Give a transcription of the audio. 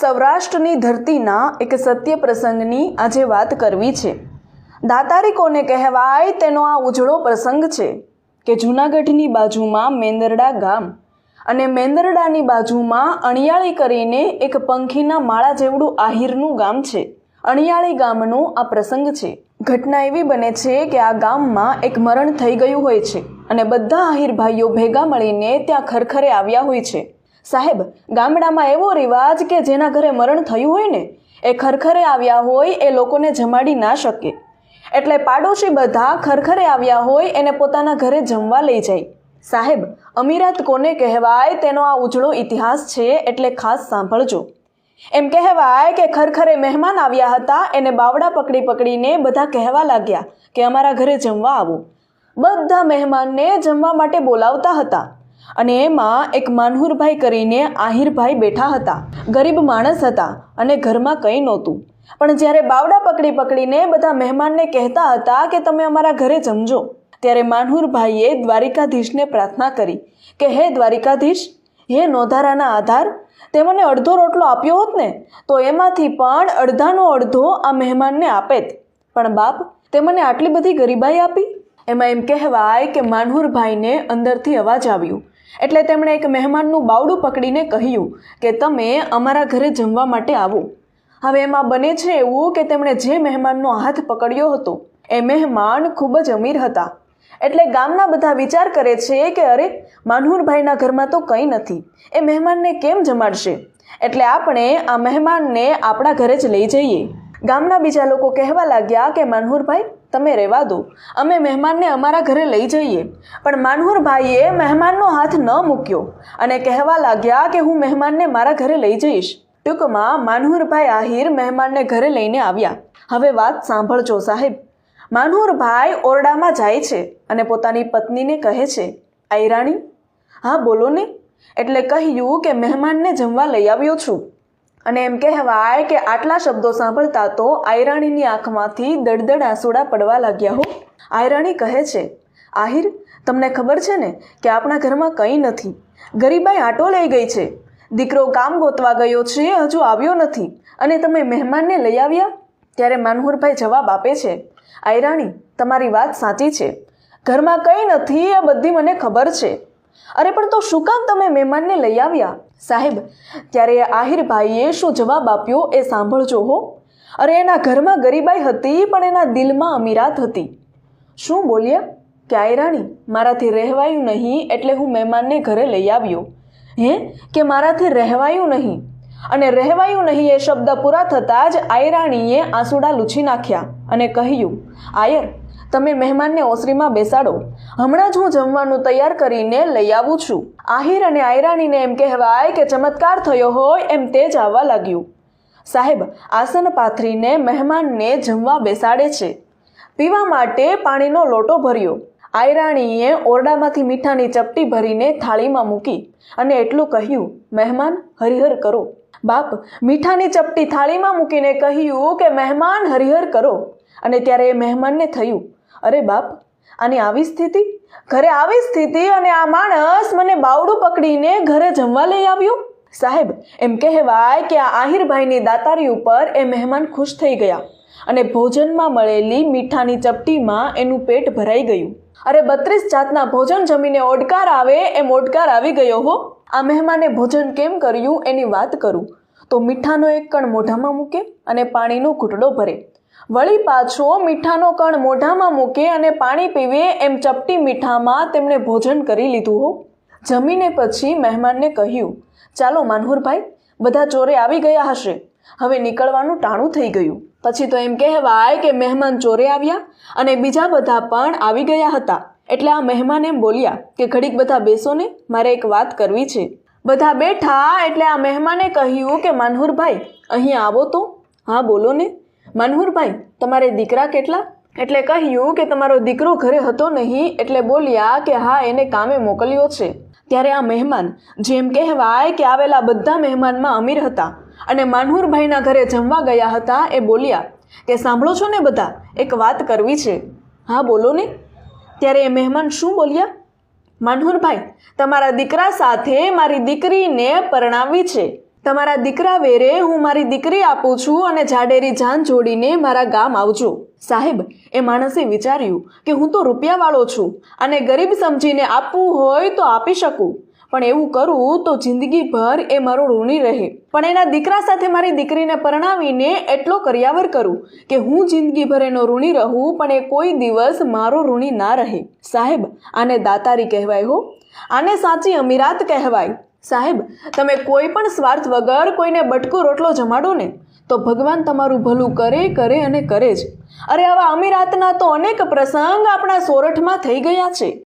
સૌરાષ્ટ્રની ધરતીના એક સત્ય પ્રસંગની આજે વાત કરવી છે. દાતારી કોને કહેવાય તેનો આ ઉજળો પ્રસંગ છે કે જૂનાગઢની બાજુમાં મેંદરડા ગામ અને મેંદરડાની બાજુમાં અણિયાળી કરીને એક પંખીના માળા જેવડું આહિરનું ગામ છે. અણિયાળી ગામનો આ પ્રસંગ છે. ઘટના એવી બને છે કે આ ગામમાં એક મરણ થઈ ગયું હોય છે અને બધા આહિર ભાઈઓ ભેગા મળીને ત્યાં ખરખરે આવ્યા હોય છે. સાહેબ, ગામડામાં એવો રિવાજ કે જેના ઘરે મરણ થયું હોય ને, એ ખરખરે આવ્યા હોય એ લોકોને જમાડી ના શકે. એટલે પાડોશી બધા ખરખરે આવ્યા હોય એને પોતાના ઘરે જમવા લઈ જાય. સાહેબ, અમીરાત કોને કહેવાય તેનો આ ઉજળો ઇતિહાસ છે એટલે ખાસ સાંભળજો. એમ કહેવાય કે ખરખરે મહેમાન આવ્યા હતા, એને બાવડા પકડી પકડીને બધા કહેવા લાગ્યા કે અમારા ઘરે જમવા આવો. બધા મહેમાનને જમવા માટે બોલાવતા હતા. અને એમાં એક માનહુરભાઈ કરીને આહિરભાઈ બેઠા હતા. ગરીબ માણસ હતા અને ઘરમાં કંઈ નહોતું. પણ જ્યારે બાવડા પકડી પકડીને બધા મહેમાનને કહેતા હતા કે તમે અમારા ઘરે જમજો, ત્યારે માનહુરભાઈએ દ્વારિકાધીશને પ્રાર્થના કરી કે, હે દ્વારિકાધીશ, હે નોધારાના આધાર, તે મને અડધો રોટલો આપ્યો હોત ને, તો એમાંથી પણ અડધાનો અડધો આ મહેમાનને આપેત. પણ બાપ, તે મને આટલી બધી ગરીબાઈ આપી? એમાં એમ કહેવાય કે માનહુરભાઈને અંદરથી અવાજ આવ્યો એટલે તેમણે એક મહેમાનનું બાવડું પકડીને કહ્યું કે તમે અમારા ઘરે જમવા માટે આવો. હવે એમાં બને છે એવું કે તેમણે જે મહેમાનનો હાથ પકડ્યો હતો, એ મહેમાન ખૂબ જ અમીર હતા. એટલે ગામના બધા વિચાર કરે છે કે અરે, માનહુરભાઈના ઘરમાં તો કંઈ નથી. એ મહેમાનને કેમ જમાડશે? એટલે આપણે આ મહેમાનને આપણા ઘરે જ લઈ જઈએ. ગામના બીજા લોકો કહેવા લાગ્યા કે માનહુરભાઈ તમે રહેવા દો. અમે મહેમાનને અમારા ઘરે લઈ જઈએ. પણ માનહુરભાઈએ મહેમાનનો હાથ ન મૂક્યો અને કહેવા લાગ્યા કે હું મહેમાનને મારા ઘરે લઈ જઈશ. ટૂંકમાં માનહુરભાઈ આહિર મહેમાનને ઘરે લઈને આવ્યા. હવે વાત સાંભળજો સાહેબ. માનહુરભાઈ ઓરડામાં જાય છે અને પોતાની પત્નીને કહે છે, આયરાણી. હા, બોલો ને. એટલે કહ્યું કે મહેમાનને જમવા લઈ આવ્યો છું. અને એમ કહેવાય કે આટલા શબ્દો સાંભળતા તો આયરાણીની આંખમાંથી દડદડ આંસુડા પડવા લાગ્યા હો. આયરાણી કહે છે, આહિર, તમને ખબર છે ને કે આપણા ઘરમાં કંઈ નથી. ગરીબાઈ આટો લઈ ગઈ છે. દીકરો કામ ગોતવા ગયો છે, હજુ આવ્યો નથી. અને તમે મહેમાનને લઈ આવ્યા? ત્યારે માનહુરભાઈ જવાબ આપે છે, આયરાણી, તમારી વાત સાચી છે. ઘરમાં કંઈ નથી એ બધી મને ખબર છે. અરે, પણ તો શું કામ તમે મહેમાનને લઈ આવ્યા? સાહેબ, ત્યારે આહિરભાઈએ શું જવાબ આપ્યો એ સાંભળજો હો. અરે, એના ઘરમાં ગરીબાઈ હતી, પણ એના દિલમાં અમીરાત હતી. શું બોલ્યા? કે આયરાણી મારાથી રહેવાયું નહીં એટલે હું મહેમાનને ઘરે લઈ આવ્યો. હે, કે મારાથી રહેવાયું નહીં? અને રહેવાયું નહીં એ શબ્દ પૂરા થતાં જ આયરાણીએ આંસુડા લૂછી નાખ્યા અને કહ્યું, આયર તમે મહેમાનને ઓસરીમાં બેસાડો. હમણાં જ હું જમવાનું તૈયાર કરીને લઈ આવું છું. આહિર અને આયરાણીને એમ કહેવાય કે ચમત્કાર થયો હોય એમ તે જ આવવા લાગ્યું. સાહેબ, આસન પાથરીને મહેમાનને જમવા બેસાડે છે. પીવા માટે પાણીનો લોટો ભર્યો. આયરાણીએ ઓરડામાંથી મીઠાની ચપટી ભરીને થાળીમાં મૂકી અને એટલું કહ્યું, મહેમાન, હરિહર કરો. બાપ, મીઠાની ચપટી થાળીમાં મૂકીને કહ્યું કે, મહેમાન, હરિહર કરો. અને ત્યારે એ મહેમાનને થયું અરે બાપ, આની આવી સ્થિતિ? ઘરે આવી સ્થિતિ અને આ માણસ મને બાવડું પકડીને ઘરે જમવા લઈ આવ્યું? સાહેબ, એમ કહેવાય કે આ આહિરભાઈની દાતારી ઉપર એ મહેમાન ખુશ થઈ ગયા અને ભોજનમાં મળેલી મીઠાની ચપટીમાં એનું પેટ ભરાઈ ગયું. અરે બત્રીસ જાતના ભોજન જમીને ઓડકાર આવે એમ ઓડકાર આવી ગયો હો. આ મહેમાને ભોજન કેમ કર્યું એની વાત કરું. તો મીઠાનો એક કણ મોઢામાં મૂકે અને પાણીનો ઘૂંટડો ભરે. વળી પાછો મીઠાનો કણ મોઢામાં મૂકે અને પાણી પીવે એમ ચપટી મીઠામાં તેમણે ભોજન કરી લીધું હો. જમીને પછી મહેમાનને કહ્યું, ચાલો માનહુરભાઈ, બધા ચોરે આવી ગયા હશે. હવે નીકળવાનું ટાણું થઈ ગયું. પછી તો એમ કહેવાય કે મહેમાન ચોરે આવ્યા અને બીજા બધા પણ આવી ગયા હતા. એટલે આ મહેમાન એમ બોલ્યા કે ઘડીક બધા બેસો ને મારે એક વાત કરવી છે. બધા બેઠા? એટલે આ મહેમાને કહ્યું કે, માનહુરભાઈ અહીં આવો તો. હા, બોલો ને. માનહુરભાઈ, તમારે દીકરા કેટલા? એટલે કહ્યું કે તમારો દીકરો ઘરે હતો નહીં, એટલે બોલ્યા કે હા, એને કામે મોકલ્યો છે. ત્યારે આ મહેમાન, જેમ કહેવાય કે આવેલા બધા મહેમાનમાં અમીર હતા અને માનહુરભાઈના ઘરે જમવા ગયા હતા, એ બોલ્યા કે સાંભળો છો ને બધા, એક વાત કરવી છે. હા, બોલો ને. ત્યારે એ મહેમાન શું બોલ્યા? માનહુરભાઈ, તમારા દીકરા સાથે મારી દીકરીને પરણાવવી છે. તમારા દીકરા વેરે હું મારી દીકરી આપું છું અને જાડેરી જાન જોડીને મારા ગામ આવજો. સાહેબ, એ માણસે વિચાર્યું કે હું તો રૂપિયાવાળો છું અને ગરીબ સમજીને આપવું હોય તો આપી શકું. પણ એવું કરું તો જિંદગીભર એ મારો ઋણી રહે. પણ એના દીકરા સાથે મારી દીકરીને પરણાવીને એટલો કર્યાવર કરું કે હું જિંદગીભર એનો ઋણી રહું, પણ એ કોઈ દિવસ મારો ઋણી ના રહે. સાહેબ, આને દાતારી કહેવાય હો. આને સાચી અમીરાત કહેવાય. સાહેબ, તમે કોઈ પણ સ્વાર્થ વગર કોઈને બટકો રોટલો જમાડો ને, તો ભગવાન તમારું ભલું કરે કરે અને કરે જ. અરે આવા અમીરાતના તો અનેક પ્રસંગ આપણા સોરઠમાં થઈ ગયા છે.